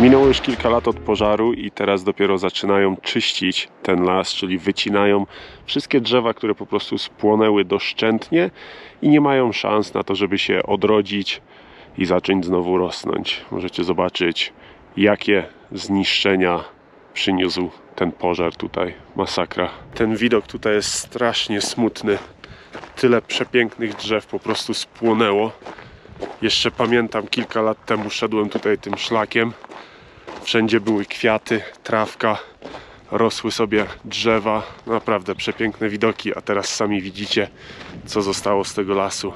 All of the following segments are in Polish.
Minęło już kilka lat od pożaru i teraz dopiero zaczynają czyścić ten las, czyli wycinają wszystkie drzewa, które po prostu spłonęły doszczętnie i nie mają szans na to, żeby się odrodzić i zacząć znowu rosnąć. Możecie zobaczyć, jakie zniszczenia przyniósł ten pożar tutaj. Masakra. Ten widok tutaj jest strasznie smutny. Tyle przepięknych drzew po prostu spłonęło. Jeszcze pamiętam, kilka lat temu szedłem tutaj tym szlakiem. Wszędzie były kwiaty, trawka, rosły sobie drzewa. Naprawdę przepiękne widoki, a teraz sami widzicie, co zostało z tego lasu.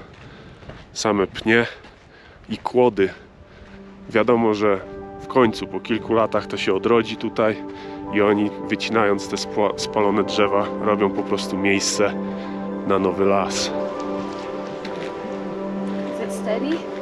Same pnie i kłody. Wiadomo, że w końcu po kilku latach to się odrodzi tutaj i oni wycinając te spalone drzewa robią po prostu miejsce na nowy las. Is it steady?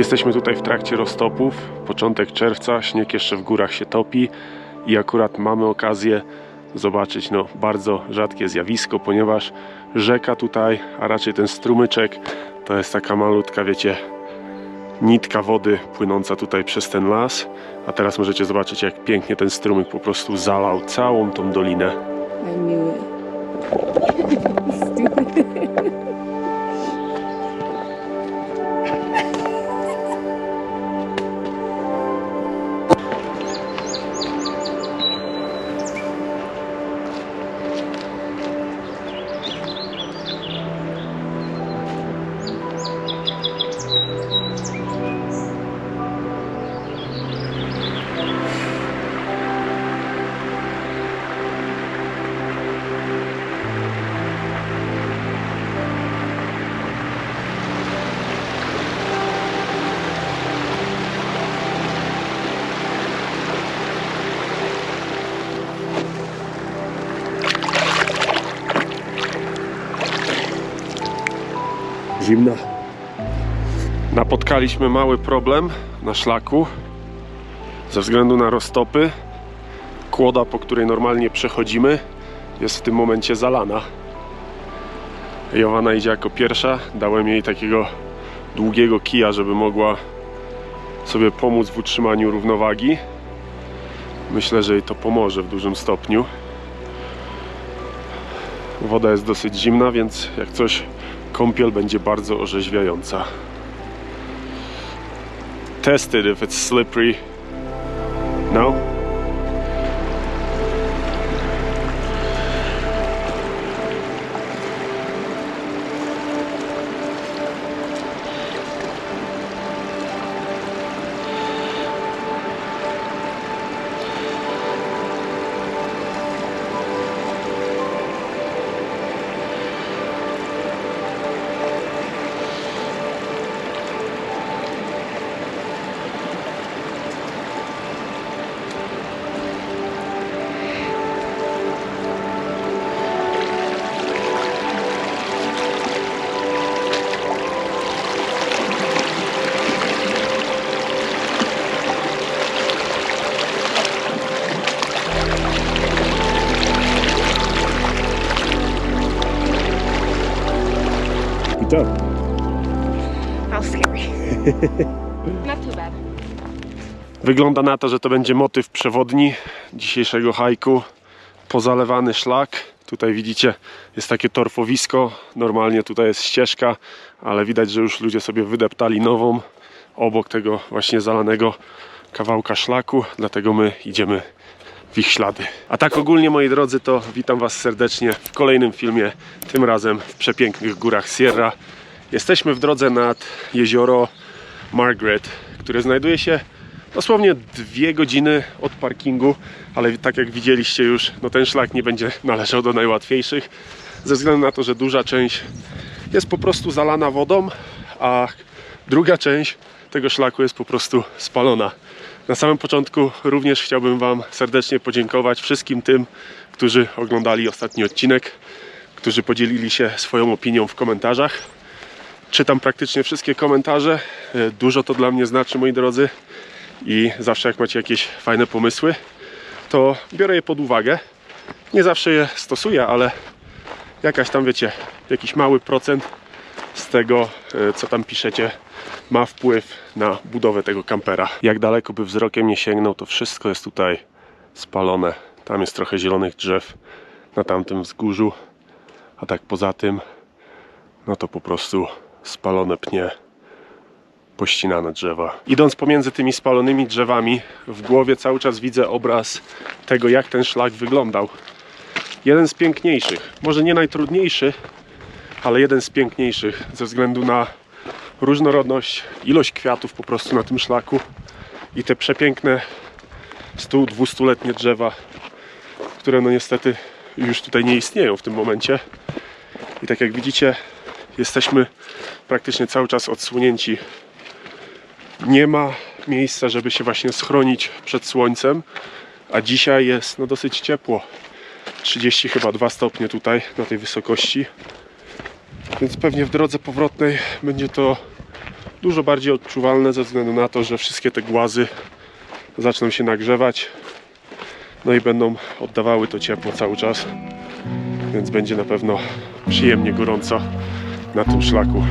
Jesteśmy tutaj w trakcie roztopów, początek czerwca, śnieg jeszcze w górach się topi i akurat mamy okazję zobaczyć no, bardzo rzadkie zjawisko, ponieważ rzeka tutaj, a raczej ten strumyczek, to jest taka malutka, wiecie, nitka wody płynąca tutaj przez ten las. A teraz możecie zobaczyć, jak pięknie ten strumyk po prostu zalał całą tą dolinę. I Zimna. Napotkaliśmy mały problem na szlaku ze względu na roztopy. Kłoda, po której normalnie przechodzimy, jest w tym momencie zalana. Jowana idzie jako pierwsza. Dałem jej takiego długiego kija, żeby mogła sobie pomóc w utrzymaniu równowagi. Myślę, że jej to pomoże w dużym stopniu. Woda jest dosyć zimna, więc jak coś kąpiel będzie bardzo orzeźwiająca. Test it if it's slippery. No? To. How scary. Not too bad. Wygląda na to, że to będzie motyw przewodni dzisiejszego hajku. Pozalewany szlak. Tutaj widzicie, jest takie torfowisko. Normalnie tutaj jest ścieżka, ale widać, że już ludzie sobie wydeptali nową obok tego właśnie zalanego kawałka szlaku. Dlatego my idziemy w ich ślady. A tak ogólnie, moi drodzy, to witam Was serdecznie w kolejnym filmie. Tym razem w przepięknych górach Sierra. Jesteśmy w drodze nad jezioro Margaret, które znajduje się dosłownie dwie godziny od parkingu, ale tak jak widzieliście już, no ten szlak nie będzie należał do najłatwiejszych. ze względu na to, że duża część jest po prostu zalana wodą, a druga część tego szlaku jest po prostu spalona. Na samym początku również chciałbym Wam serdecznie podziękować wszystkim tym, którzy oglądali ostatni odcinek, którzy podzielili się swoją opinią w komentarzach. Czytam praktycznie wszystkie komentarze. E, Dużo to dla mnie znaczy, moi drodzy. I zawsze jak macie jakieś fajne pomysły, to biorę je pod uwagę. Nie zawsze je stosuję, ale jakaś tam, wiecie, jakiś mały procent z tego, e, co tam piszecie, ma wpływ na budowę tego kampera. Jak daleko by wzrokiem nie sięgnął, to wszystko jest tutaj spalone. Tam jest trochę zielonych drzew na tamtym wzgórzu, a tak poza tym, no to po prostu spalone pnie, pościnane drzewa. Idąc pomiędzy tymi spalonymi drzewami, w głowie cały czas widzę obraz tego, jak ten szlak wyglądał. Jeden z piękniejszych, może nie najtrudniejszy, ale jeden z piękniejszych ze względu na różnorodność, ilość kwiatów po prostu na tym szlaku i te przepiękne 100-200-letnie drzewa, które no niestety już tutaj nie istnieją w tym momencie. I tak jak widzicie, jesteśmy praktycznie cały czas odsłonięci. Nie ma miejsca, żeby się właśnie schronić przed słońcem, a dzisiaj jest no dosyć ciepło. 30 chyba 2 stopnie tutaj na tej wysokości. Więc pewnie w drodze powrotnej będzie to dużo bardziej odczuwalne ze względu na to, że wszystkie te głazy zaczną się nagrzewać. No i będą oddawały to ciepło cały czas. Więc będzie na pewno przyjemnie gorąco na tym szlaku.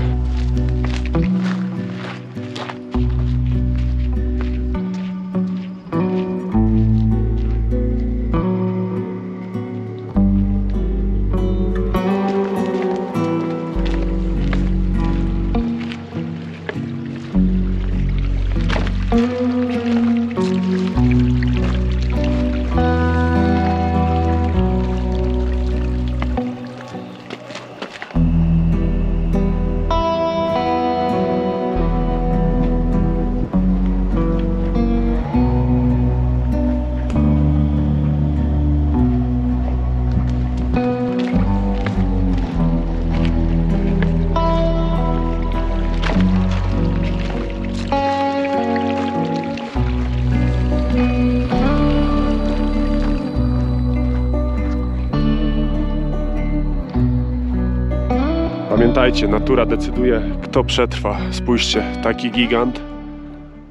Pamiętajcie, natura decyduje, kto przetrwa. Spójrzcie, taki gigant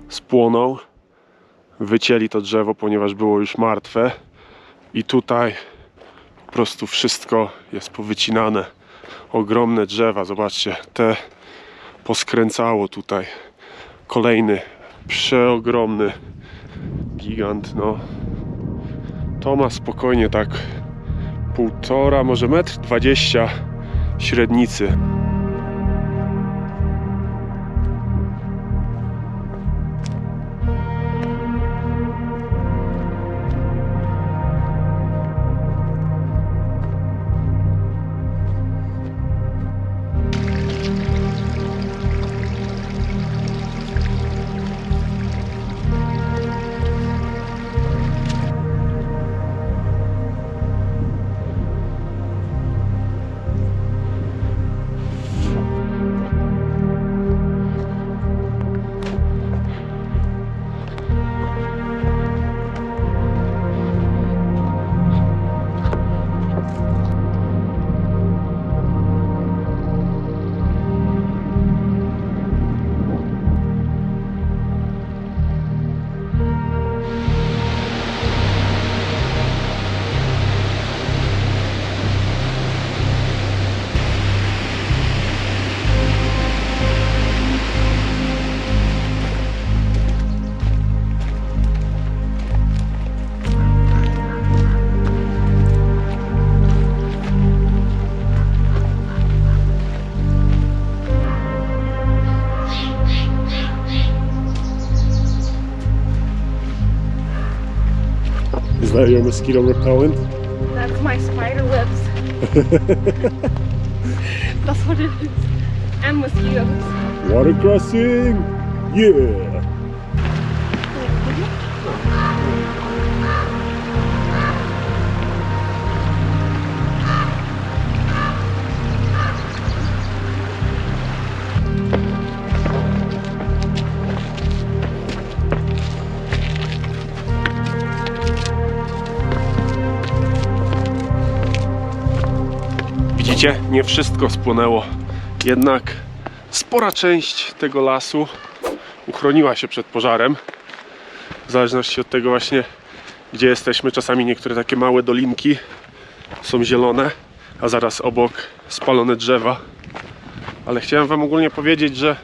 spłonął. Wycięli to drzewo, ponieważ było już martwe. I tutaj po prostu wszystko jest powycinane. Ogromne drzewa, zobaczcie, te poskręcało tutaj. Kolejny przeogromny gigant, no. To ma spokojnie tak półtora, może metr dwadzieścia średnicy. Mosquito repellent? That's my spider webs. That's what it is. And mosquitoes. Water crossing! Yeah! Widzicie, nie wszystko spłonęło. Jednak spora część tego lasu uchroniła się przed pożarem. W zależności od tego właśnie, gdzie jesteśmy, czasami niektóre takie małe dolinki są zielone, a zaraz obok spalone drzewa. Ale chciałem Wam ogólnie powiedzieć, że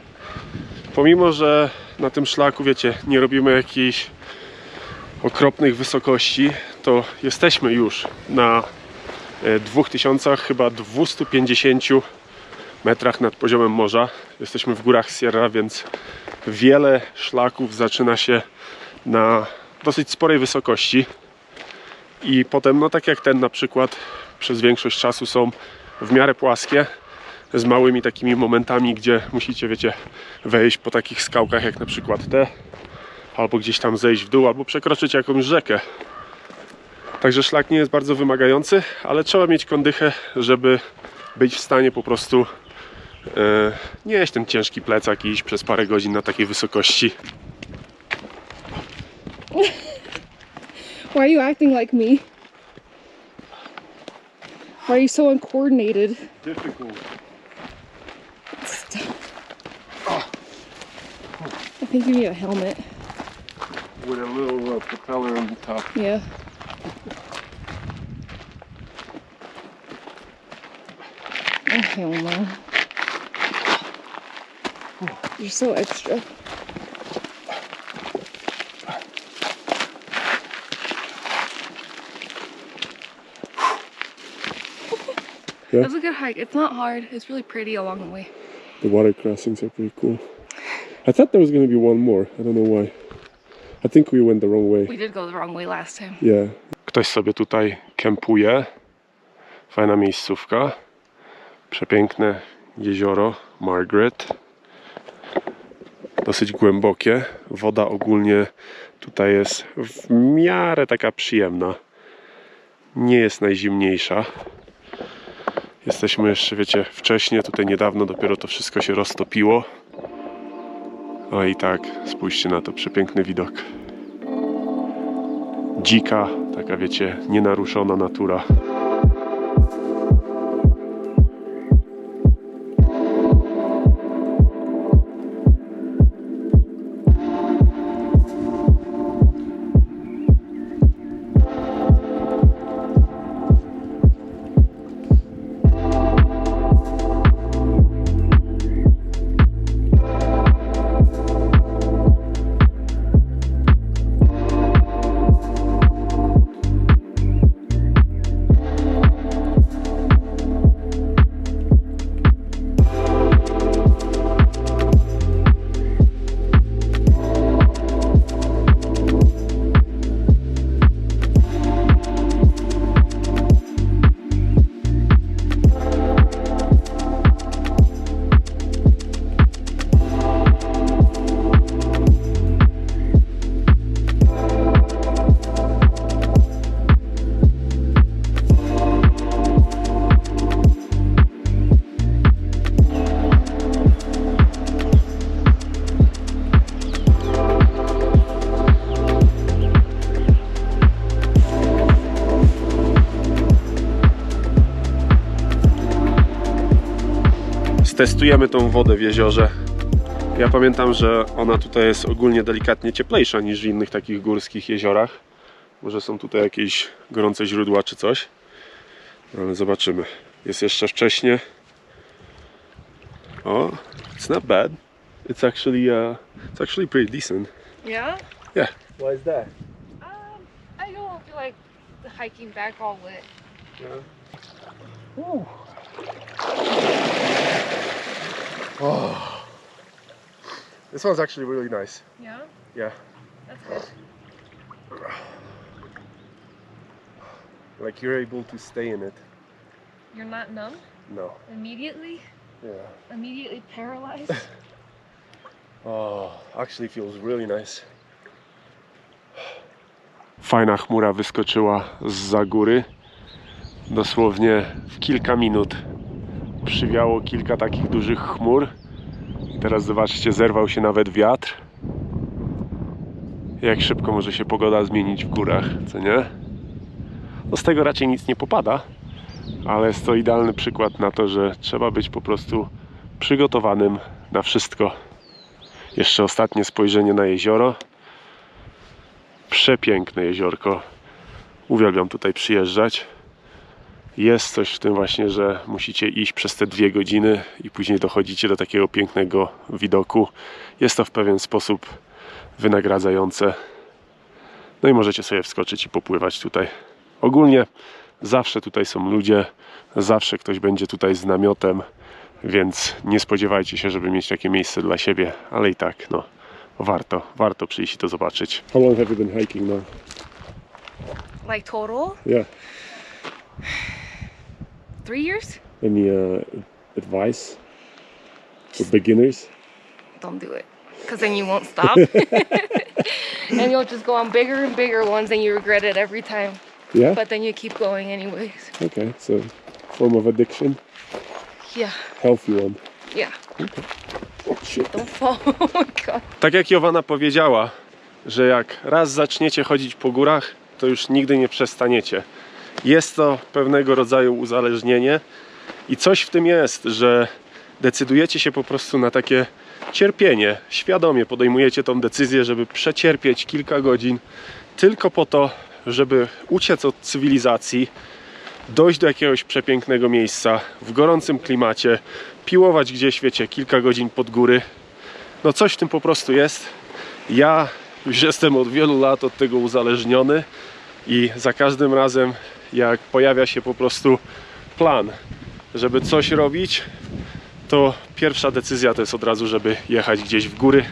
pomimo, że na tym szlaku, wiecie, nie robimy jakichś okropnych wysokości, to jesteśmy już na 2000, chyba 250 metrach nad poziomem morza. Jesteśmy w górach Sierra, więc wiele szlaków zaczyna się na dosyć sporej wysokości. I potem, no tak jak ten na przykład, przez większość czasu są w miarę płaskie, z małymi takimi momentami, gdzie musicie, wiecie, wejść po takich skałkach jak na przykład te, albo gdzieś tam zejść w dół, albo przekroczyć jakąś rzekę. Także szlak nie jest bardzo wymagający, ale trzeba mieć kondychę, żeby być w stanie po prostu e, nieść ten ciężki plecak i iść przez parę godzin na takiej wysokości. Why are you acting like me? Why are you so uncoordinated? Difficult. I think you need a helmet. With a little uh, propeller on the top. Yeah. Oh. You're so extra. Yeah. That's a good hike. It's not hard. It's really pretty along the way. The water crossings are pretty cool. I thought there was going to be one more. I don't know why. I think we went the wrong way. We did go the wrong way last time. Yeah. Ktoś sobie tutaj kempuje. Fajna miejscówka. Przepiękne jezioro Margaret. Dosyć głębokie. Woda ogólnie tutaj jest w miarę taka przyjemna. Nie jest najzimniejsza. Jesteśmy jeszcze, wiecie, wcześniej, tutaj niedawno dopiero to wszystko się roztopiło. O i tak, spójrzcie na to, przepiękny widok dzika, taka wiecie, nienaruszona natura. Stestujemy tą wodę w jeziorze. Ja pamiętam, że ona tutaj jest ogólnie delikatnie cieplejsza niż w innych takich górskich jeziorach. Może są tutaj jakieś gorące źródła czy coś. Ale zobaczymy. Jest jeszcze wcześnie. O, it's not bad. It's actually uh, it's actually pretty decent. Yeah? Yeah. Why is that? Um, I don't feel like hiking back all wet. Oh. This one's actually really nice. Yeah? Yeah. That's good. Like you're able to stay in it. You're not numb No. immediately? Yeah. Immediately paralyzed? Oh, actually feels really nice. Fajna chmura wyskoczyła z góry. Dosłownie w kilka minut przywiało kilka takich dużych chmur. Teraz zobaczcie, zerwał się nawet wiatr. Jak szybko może się pogoda zmienić w górach, co nie? No z tego raczej nic nie popada, ale jest to idealny przykład na to, że trzeba być po prostu przygotowanym na wszystko. Jeszcze ostatnie spojrzenie na jezioro. Przepiękne jeziorko. Uwielbiam tutaj przyjeżdżać. Jest coś w tym właśnie, że musicie iść przez te dwie godziny i później dochodzicie do takiego pięknego widoku. Jest to w pewien sposób wynagradzające. No i możecie sobie wskoczyć i popływać tutaj. Ogólnie zawsze tutaj są ludzie, zawsze ktoś będzie tutaj z namiotem, więc nie spodziewajcie się, żeby mieć takie miejsce dla siebie, ale i tak, no, warto, warto przyjść i to zobaczyć. How long have you been hiking now? Like total? Yeah. Three years? Any uh, advice for beginners? Don't do it. Because then you won't stop. and you'll just go on bigger and bigger ones and you regret it every time. Yeah. But then you keep going anyways. Okay, so form of addiction, Yeah. healthy one. Yeah. Oh, shit. Don't fall. Oh my god. Tak jak Jowana powiedziała, że jak raz zaczniecie chodzić po górach, to już nigdy nie przestaniecie. Jest to pewnego rodzaju uzależnienie i coś w tym jest, że decydujecie się po prostu na takie cierpienie. Świadomie podejmujecie tą decyzję, żeby przecierpieć kilka godzin tylko po to, żeby uciec od cywilizacji, dojść do jakiegoś przepięknego miejsca w gorącym klimacie, piłować gdzieś, wiecie, kilka godzin pod góry. No coś w tym po prostu jest. Ja już jestem od wielu lat od tego uzależniony i za każdym razem jak pojawia się po prostu plan, żeby coś robić, to pierwsza decyzja to jest od razu, żeby jechać gdzieś w góry,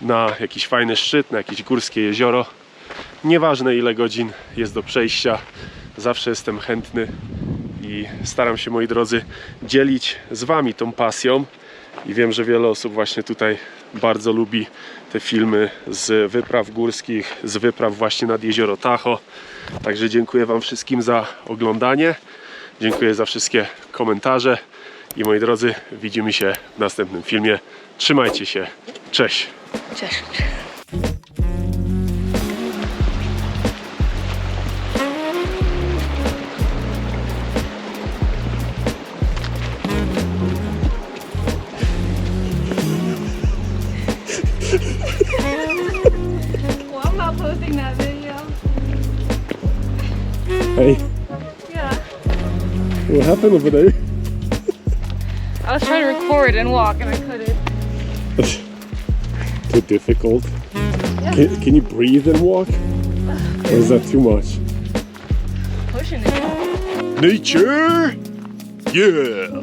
na jakiś fajny szczyt, na jakieś górskie jezioro. Nieważne ile godzin jest do przejścia, zawsze jestem chętny i staram się, moi drodzy, dzielić z Wami tą pasją. I wiem, że wiele osób właśnie tutaj bardzo lubi te filmy z wypraw górskich, z wypraw właśnie nad jezioro Tahoe. Także dziękuję Wam wszystkim za oglądanie. Dziękuję za wszystkie komentarze. I moi drodzy, widzimy się w następnym filmie. Trzymajcie się. Cześć. Cześć. What happened over there? I was trying to record and walk and I couldn't. Too difficult. Can, can you breathe and walk? Or is that too much? Pushing it. Nature! Yeah!